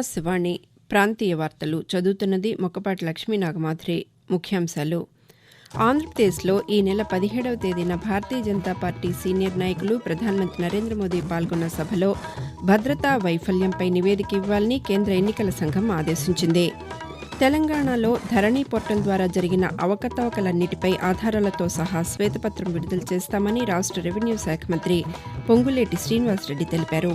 ఆకాశవాణి ప్రాంతీయ వార్తలు చదువుతున్నది మొక్కపాటి లక్ష్మీ నాగమాధురి ముఖ్యాంశాలు. ఆంధ్రప్రదేశ్లో ఈ నెల పదిహేడవ తేదీన భారతీయ జనతా పార్టీ సీనియర్ నాయకులు ప్రధానమంత్రి నరేంద్ర మోదీ పాల్గొన్న సభలో భద్రతా వైఫల్యంపై నివేదిక ఇవ్వాలని కేంద్ర ఎన్నికల సంఘం ఆదేశించింది. తెలంగాణలో ధరణి పోర్టల్ ద్వారా జరిగిన అవకతవకలన్నిటిపై ఆధారాలతో సహా శ్వేతపత్రం విడుదల చేస్తామని రాష్ట రెవెన్యూ శాఖ మంత్రి పొంగులేటి శ్రీనివాసరెడ్డి తెలిపారు.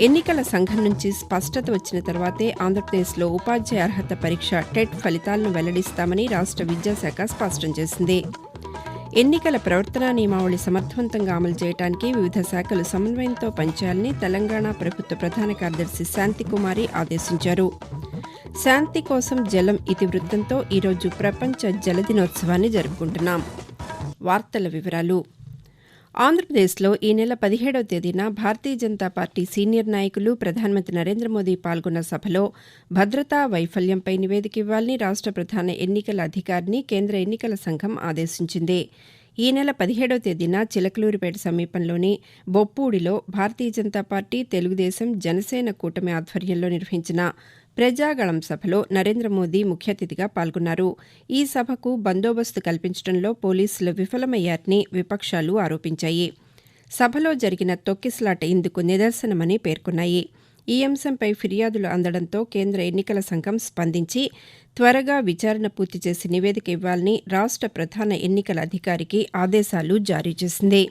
ఎన్నికల సంఘం నుంచి స్పష్టత వచ్చిన తర్వాతే ఆంధ్రప్రదేశ్లో ఉపాధ్యాయ అర్హత పరీక్ష టెట్ ఫలితాలను వెల్లడిస్తామని రాష్ట విద్యాశాఖ స్పష్టం చేసింది. ఎన్నికల ప్రవర్తనా నియమావళి సమర్థవంతంగా అమలు చేయడానికి వివిధ శాఖలు సమన్వయంతో పనిచేయాలని తెలంగాణ ప్రభుత్వ ప్రధాన కార్యదర్శి శాంతికుమారి ఆదేశించారు. శాంతి కోసం జలం ఇతివృత్తంతో ఈరోజు ప్రపంచ జల దినోత్సవాన్ని జరుపుకుంటున్నాం. వార్తల వివరాలు ఆంధ్రప్రదేశ్లో ఈ నెల పదిహేడవ తేదీన భారతీయ జనతా పార్టీ సీనియర్ నాయకులు ప్రధానమంత్రి నరేంద్ర మోదీ పాల్గొన్న సభలో భద్రతా వైఫల్యంపై నివేదిక ఇవ్వాలని రాష్ట ప్రధాన ఎన్నికల అధికారిని కేంద్ర ఎన్నికల సంఘం ఆదేశించింది. ఈ నెల పదిహేడవ తేదీన చిలకలూరిపేట సమీపంలోని బొప్పూడిలో భారతీయ జనతా పార్టీ తెలుగుదేశం జనసేన కూటమి ఆధ్వర్యంలో నిర్వహించిన ప్రజాగళం సభలో నరేంద్ర మోదీ ముఖ్య అతిథిగా పాల్గొన్నారు. ఈ సభకు బందోబస్తు కల్పించడంలో పోలీసులు విఫలమయ్యారని విపక్షాలు ఆరోపించాయి. సభలో జరిగిన తొక్కిసలాట ఇందుకు నిదర్శనమని పేర్కొన్నాయి. ఈ అంశంపై ఫిర్యాదులు అందడంతో కేంద్ర ఎన్నికల సంఘం స్పందించి త్వరగా విచారణ పూర్తి చేసి నివేదిక ఇవ్వాలని రాష్ట ప్రధాన ఎన్నికల అధికారికి ఆదేశాలు జారీ చేసింది.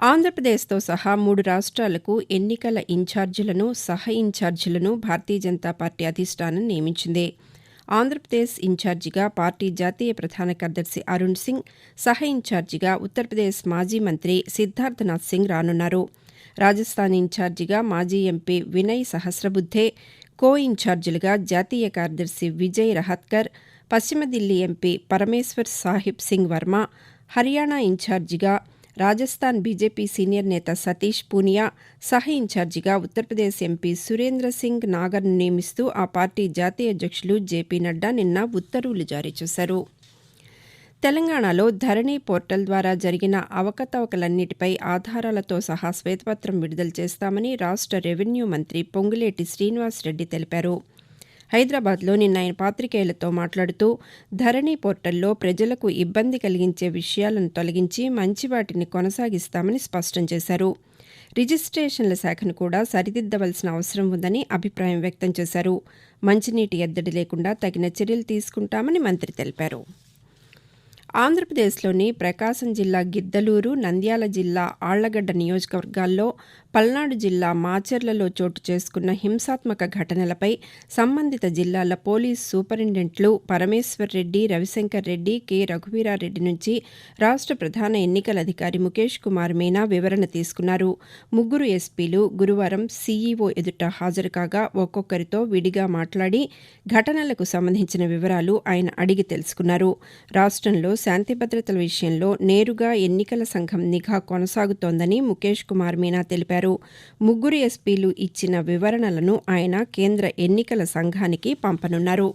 ఆంధ్రప్రదేశ్తో సహా మూడు రాష్ట్రాలకు ఎన్నికల ఇన్ఛార్జీలను సహ ఇన్ఛార్జీలను భారతీయ జనతా పార్టీ అధిష్టానం నియమించింది. ఆంధ్రప్రదేశ్ ఇన్ఛార్జిగా పార్టీ జాతీయ ప్రధాన కార్యదర్శి అరుణ్ సింగ్ సహ ఇన్ఛార్జిగా ఉత్తరప్రదేశ్ మాజీ మంత్రి సిద్ధార్థనాథ్ సింగ్ రానున్నారు. రాజస్థాన్ ఇన్ఛార్జిగా మాజీ ఎంపీ వినయ్ సహస్రబుద్ధే కో ఇన్ఛార్జీలుగా జాతీయ కార్యదర్శి విజయ్ రహత్కర్ పశ్చిమ దిల్లీ ఎంపీ పరమేశ్వర్ సాహిబ్ సింగ్ వర్మ హర్యానా ఇన్ఛార్జిగా రాజస్థాన్ బీజేపీ సీనియర్ నేత సతీష్ పూనియా సహ ఇన్ఛార్జిగా ఉత్తరప్రదేశ్ ఎంపీ సురేంద్ర సింగ్ నాగర్ను నియమిస్తూ ఆ పార్టీ జాతీయ అధ్యక్షులు జేపీ నడ్డా నిన్న ఉత్తర్వులు జారీ చేశారు. తెలంగాణలో ధరణి పోర్టల్ ద్వారా జరిగిన అవకతవకలన్నిటిపై ఆధారాలతో సహా శ్వేతపత్రం విడుదల చేస్తామని రాష్ట రెవెన్యూ మంత్రి పొంగులేటి శ్రీనివాసరెడ్డి తెలిపారు. హైదరాబాద్లో నిన్న ఆయన పాతికేయులతో మాట్లాడుతూ ధరణి పోర్టల్లో ప్రజలకు ఇబ్బంది కలిగించే విషయాలను తొలగించి మంచి వాటిని కొనసాగిస్తామని స్పష్టం చేశారు. రిజిస్టేషన్ల శాఖను కూడా సరిదిద్దవలసిన అవసరం ఉందని అభిప్రాయం వ్యక్తం చేశారు. మంచినీటి ఎద్దడి లేకుండా తగిన చర్యలు తీసుకుంటామని మంత్రి తెలిపారు. ఆంధ్రప్రదేశ్లోని ప్రకాశం జిల్లా గిద్దలూరు నంద్యాల జిల్లా ఆళ్ళగడ్డ నియోజకవర్గాల్లో పల్నాడు జిల్లా మాచర్లలో చోటు చేసుకున్న హింసాత్మక ఘటనలపై సంబంధిత జిల్లాల పోలీస్ సూపరింటెండెంట్లు పరమేశ్వర్ రెడ్డి రవిశంకర్ రెడ్డి కె. రఘువీరారెడ్డి నుంచి రాష్ట ప్రధాన ఎన్నికల అధికారి ముఖేష్ కుమార్ మీనా వివరణ తీసుకున్నారు. ముగ్గురు ఎస్పీలు గురువారం సీఈఓ ఎదుట హాజరు కాగా ఒక్కొక్కరితో విడిగా మాట్లాడి ఘటనలకు సంబంధించిన వివరాలు ఆయన అడిగి తెలుసుకున్నారు. రాష్ట్రంలో శాంతి భద్రతల విషయంలో నేరుగా ఎన్నికల సంఘం నిఘా కొనసాగుతోందని ముఖేష్ కుమార్ మీనా తెలిపారు. ముగ్గురు ఎస్పీలు ఇచ్చిన వివరణలను ఆయన కేంద్ర ఎన్నికల సంఘానికి పంపనున్నారు.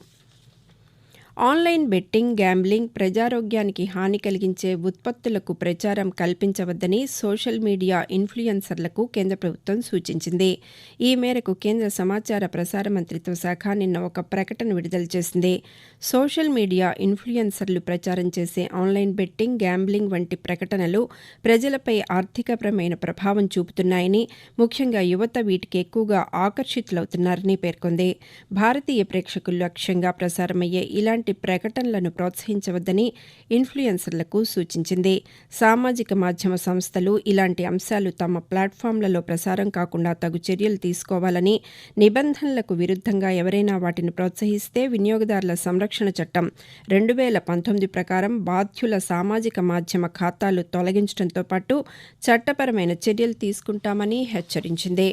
ఆన్లైన్ బెట్టింగ్ గ్యాంబ్లింగ్ ప్రజారోగ్యానికి హాని కలిగించే ఉత్పత్తులకు ప్రచారం కల్పించవద్దని సోషల్ మీడియా ఇన్ఫ్లుయెన్సర్లకు కేంద్ర ప్రభుత్వం సూచించింది. ఈ మేరకు కేంద్ర సమాచార ప్రసార మంత్రిత్వ శాఖ నిన్న ఒక ప్రకటన విడుదల చేసింది. సోషల్ మీడియా ఇన్ఫ్లుయెన్సర్లు ప్రచారం చేసే ఆన్లైన్ బెట్టింగ్ గ్యాంబ్లింగ్ వంటి ప్రకటనలు ప్రజలపై ఆర్థికపరమైన ప్రభావం చూపుతున్నాయని ముఖ్యంగా యువత వీటికి ఎక్కువగా ఆకర్షితులవుతున్నారని పేర్కొంది. భారతీయ ప్రేక్షకులు లక్ష్యంగా ప్రసారమయ్యే ఇలాంటి ఇలాంటి ప్రకటనలను ప్రోత్సహించవద్దని ఇన్ఫ్లుయెన్సర్లకు సూచించింది. సామాజిక మాధ్యమ సంస్థలు ఇలాంటి అంశాలు తమ ప్లాట్ఫామ్లలో ప్రసారం కాకుండా తగు చర్యలు తీసుకోవాలని నిబంధనలకు విరుద్ధంగా ఎవరైనా వాటిని ప్రోత్సహిస్తే వినియోగదారుల సంరక్షణ చట్టం రెండు వేల పంతొమ్మిది ప్రకారం బాధ్యుల సామాజిక మాధ్యమ ఖాతాలు తొలగించడంతో పాటు చట్టపరమైన చర్యలు తీసుకుంటామని హెచ్చరించింది.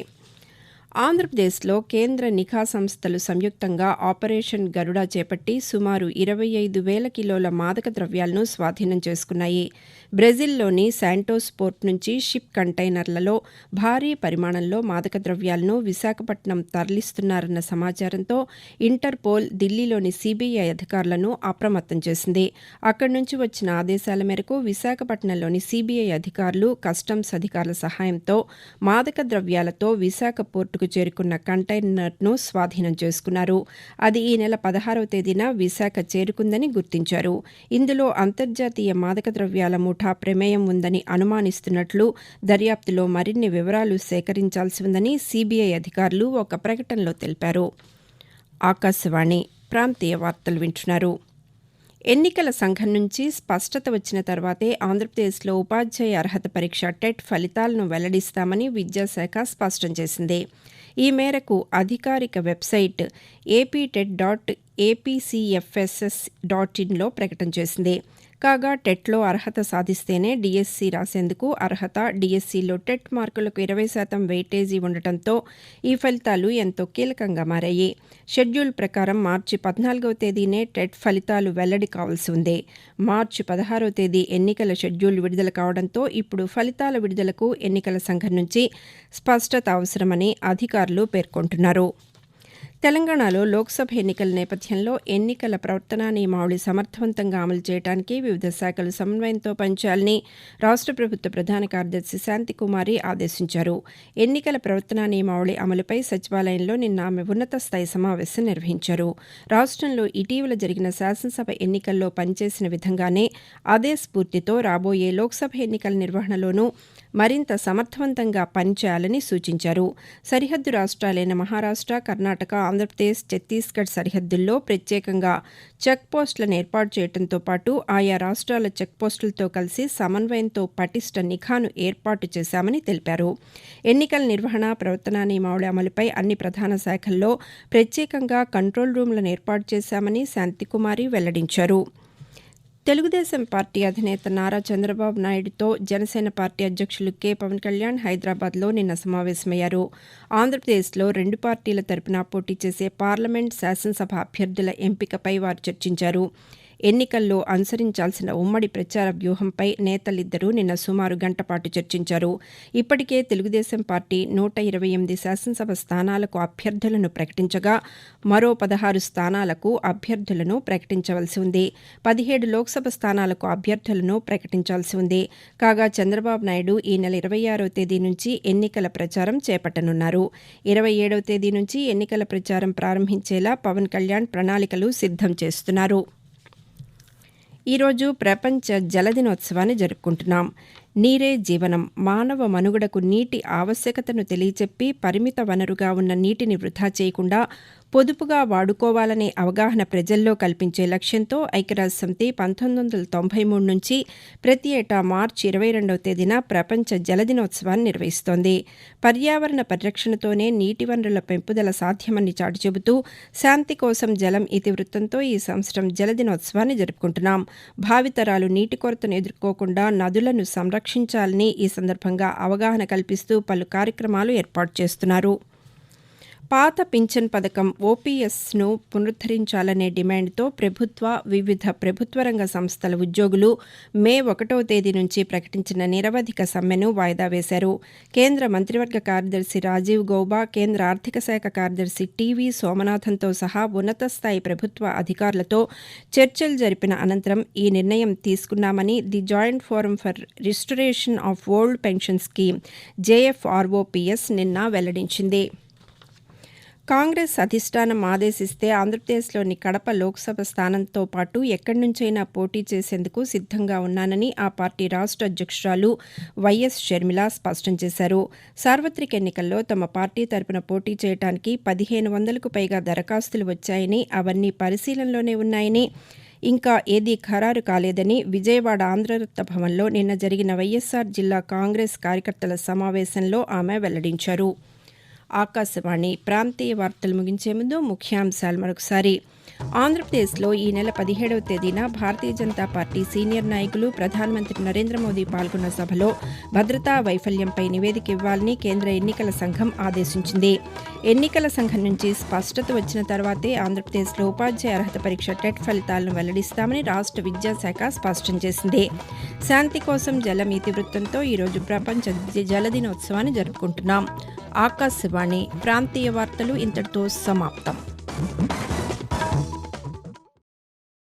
ఆంధ్రప్రదేశ్లో కేంద్ర నిఘా సంస్థలు సంయుక్తంగా ఆపరేషన్ గరుడ చేపట్టి సుమారు ఇరవై ఐదు వేల కిలోల మాదక ద్రవ్యాలను స్వాధీనం చేసుకున్నాయి. బ్రెజిల్లోని శాంటోస్ పోర్ట్ నుంచి షిప్ కంటైనర్లలో భారీ పరిమాణంలో మాదక ద్రవ్యాలను విశాఖపట్నం తరలిస్తున్నారన్న సమాచారంతో ఇంటర్పోల్ ఢిల్లీలోని సీబీఐ అధికారులను అప్రమత్తం చేసింది. అక్కడి నుంచి వచ్చిన ఆదేశాల మేరకు విశాఖపట్నంలోని సీబీఐ అధికారులు కస్టమ్స్ అధికారుల సహాయంతో మాదక ద్రవ్యాలతో విశాఖ పోర్టుకు కు చేరుకున్న కంటైనర్ను స్వాధీనం చేసుకున్నారు. అది ఈ నెల పదహారవ తేదీన విశాఖ చేరుకుందని గుర్తించారు. ఇందులో అంతర్జాతీయ మాదక ద్రవ్యాల ముఠా ప్రమేయం ఉందని అనుమానిస్తున్నట్లు దర్యాప్తులో మరిన్ని వివరాలు సేకరించాల్సి ఉందని సీబీఐ అధికారులు ఒక ప్రకటనలో తెలిపారు. ఆకాశవాణి ప్రాంతీయ వార్తలు వింటున్నారు. ఎన్నికల సంఘం నుంచి స్పష్టత వచ్చిన తర్వాతే ఆంధ్రప్రదేశ్లో ఉపాధ్యాయ అర్హత పరీక్ష టెట్ ఫలితాలను వెల్లడిస్తామని విద్యాశాఖ స్పష్టం చేసింది. ఈ మేరకు అధికారిక website AP TET dot APCFSS dot ఇన్లో ప్రకటన చేసింది. కాగా టెట్లో అర్హత సాధిస్తేనే డీఎస్సీ రాసేందుకు అర్హత. డీఎస్సీలో టెట్ మార్కులకు ఇరవై శాతం వెయిటేజీ ఉండటంతో ఈ ఫలితాలు ఎంతో కీలకంగా మారాయి. షెడ్యూల్ ప్రకారం మార్చి పద్నాలుగవ తేదీనే టెట్ ఫలితాలు వెల్లడి కావాల్సి ఉంది. మార్చి పదహారవ తేదీ ఎన్నికల షెడ్యూల్ విడుదల కావడంతో ఇప్పుడు ఫలితాల విడుదలకు ఎన్నికల సంఘం నుంచి స్పష్టత అవసరమని అధికారులు పేర్కొంటున్నారు. తెలంగాణలో లోక్సభ ఎన్నికల నేపథ్యంలో ఎన్నికల ప్రవర్తనా నియమావళి సమర్థవంతంగా అమలు చేయడానికి వివిధ శాఖలు సమన్వయంతో పనిచేయాలని రాష్ట ప్రభుత్వ ప్రధాన కార్యదర్శి శాంతికుమారి ఆదేశించారు. ఎన్నికల ప్రవర్తనా నియమావళి అమలుపై సచివాలయంలో నిన్న ఆమె ఉన్నత స్థాయి సమావేశం నిర్వహించారు. రాష్టంలో ఇటీవల జరిగిన శాసనసభ ఎన్నికల్లో పనిచేసిన విధంగానే అదే స్ఫూర్తితో రాబోయే లోక్సభ ఎన్నికల నిర్వహణలోనూ మరింత సమర్థవంతంగా పనిచేయాలని సూచించారు. సరిహద్దు రాష్ట్రాలైన మహారాష్ట కర్ణాటక ఆంధ్రప్రదేశ్ ఛత్తీస్గఢ్ సరిహద్దుల్లో ప్రత్యేకంగా చెక్ పోస్టులను ఏర్పాటు చేయడంతో పాటు ఆయా రాష్ట్రాల చెక్ పోస్టులతో కలిసి సమన్వయంతో పటిష్ట నిఘాను ఏర్పాటు చేశామని తెలిపారు. ఎన్నికల నిర్వహణ ప్రవర్తనా నియమావళి అమలుపై అన్ని ప్రధాన శాఖల్లో ప్రత్యేకంగా కంట్రోల్ రూమ్లను ఏర్పాటు చేశామని శాంతికుమారి వెల్లడించారు. తెలుగుదేశం పార్టీ అధినేత నారా చంద్రబాబు నాయుడుతో జనసేన పార్టీ అధ్యక్షులు కె. పవన్ కళ్యాణ్ హైదరాబాద్లో నిన్న సమావేశమయ్యారు. ఆంధ్రప్రదేశ్లో రెండు పార్టీల తరపున పోటీ చేసే పార్లమెంట్ శాసనసభ అభ్యర్థుల ఎంపికపై వారు చర్చించారు. ఎన్నికల్లో అనుసరించాల్సిన ఉమ్మడి ప్రచార వ్యూహంపై నేతలిద్దరూ నిన్న సుమారు గంటపాటు చర్చించారు. ఇప్పటికే తెలుగుదేశం పార్టీ నూట ఇరవై ఎనిమిది శాసనసభ స్థానాలకు అభ్యర్థులను ప్రకటించగా మరో పదహారు స్థానాలకు అభ్యర్థులను ప్రకటించవలసి ఉంది. పదిహేడు లోక్సభ స్థానాలకు అభ్యర్థులను ప్రకటించాల్సి ఉంది. కాగా చంద్రబాబు నాయుడు ఈ నెల ఇరవై ఆరవ తేదీ నుంచి ఎన్నికల ప్రచారం చేపట్టనున్నారు. ఇరవై ఏడవ తేదీ నుంచి ఎన్నికల ప్రచారం ప్రారంభించేలా పవన్ కళ్యాణ్ ప్రణాళికలు సిద్దం చేస్తున్నారు. ఈరోజు ప్రపంచ జల దినోత్సవాన్ని జరుపుకుంటున్నాం. నీరే జీవనం మానవ మనుగడకు నీటి ఆవశ్యకతను తెలియచెప్పి పరిమిత వనరుగా ఉన్న నీటిని వృధా చేయకుండా పొదుపుగా వాడుకోవాలనే అవగాహన ప్రజల్లో కల్పించే లక్ష్యంతో ఐక్యరాజ్యసమితి పంతొమ్మిది వందల తొంభై మూడు నుంచి ప్రతి ఏటా మార్చి ఇరవై రెండవ తేదీన ప్రపంచ జల దినోత్సవాన్ని నిర్వహిస్తోంది. పర్యావరణ పరిరక్షణతోనే నీటి వనరుల పెంపుదల సాధ్యమని చాటి చెబుతూ శాంతి కోసం జలం ఇతివృత్తంతో ఈ సంవత్సరం జల దినోత్సవాన్ని జరుపుకుంటున్నాం. భావితరాలు నీటి కొరతను ఎదుర్కోకుండా నదులను సంరక్షించాలని ఈ సందర్భంగా అవగాహన కల్పిస్తూ పలు కార్యక్రమాలు ఏర్పాటు చేస్తున్నారు. పాత పింఛన్ పథకం ఓపీఎస్ను పునరుద్ధరించాలనే డిమాండ్తో ప్రభుత్వ వివిధ ప్రభుత్వ రంగ సంస్థల ఉద్యోగులు మే ఒకటవ తేదీ నుంచి ప్రకటించిన నిరవధిక సమ్మెను వాయిదా వేశారు. కేంద్ర మంత్రివర్గ కార్యదర్శి రాజీవ్ గౌబా కేంద్ర ఆర్థిక శాఖ కార్యదర్శి టీవీ సోమనాథన్తో సహా ఉన్నత స్థాయి ప్రభుత్వ అధికారులతో చర్చలు జరిపిన అనంతరం ఈ నిర్ణయం తీసుకున్నామని the joint forum for restoration of old pension scheme JFROPS నిన్న వెల్లడించింది. కాంగ్రెస్ అధిష్టానం ఆదేశిస్తే ఆంధ్రప్రదేశ్లోని కడప లోక్సభ స్థానంతో పాటు ఎక్కడి నుంచైనా పోటీ చేసేందుకు సిద్ధంగా ఉన్నానని ఆ పార్టీ రాష్ట్ర అధ్యక్షురాలు వైఎస్ షర్మిల స్పష్టం చేశారు. సార్వత్రిక ఎన్నికల్లో తమ పార్టీ తరపున పోటీ చేయడానికి పదిహేను వందలకు పైగా దరఖాస్తులు వచ్చాయని అవన్నీ పరిశీలనలోనే ఉన్నాయని ఇంకా ఏదీ ఖరారు కాలేదని విజయవాడ ఆంధ్రరత్న భవన్లో నిన్న జరిగిన వైఎస్సార్ జిల్లా కాంగ్రెస్ కార్యకర్తల సమావేశంలో ఆమె వెల్లడించారు. ఆకాశవాణి ప్రాంతీయ వార్తలు ముగించే ముందు ముఖ్యాంశాలు మరొకసారి. ఆంధ్రప్రదేశ్లో ఈ నెల పదిహేడవ తేదీన భారతీయ జనతా పార్టీ సీనియర్ నాయకులు ప్రధానమంత్రి నరేంద్ర మోదీ పాల్గొన్న సభలో భద్రతా వైఫల్యంపై నివేదిక ఇవ్వాలని కేంద్ర ఎన్నికల సంఘం ఆదేశించింది. ఎన్నికల సంఘం నుంచి స్పష్టత వచ్చిన తర్వాతే ఆంధ్రప్రదేశ్లో ఉపాధ్యాయ అర్హత పరీక్ష టెట్ ఫలితాలను వెల్లడిస్తామని రాష్ట్ర విద్యాశాఖ స్పష్టం చేసింది. శాంతి కోసం జలం ఇతివృత్తంతో ఈరోజు ప్రపంచ జల దినోత్సవాన్ని జరుపుకుంటున్నాం. ఆకాశవాణి ప్రాంతీయ వార్తలు ఇంతటితో సమాప్తం.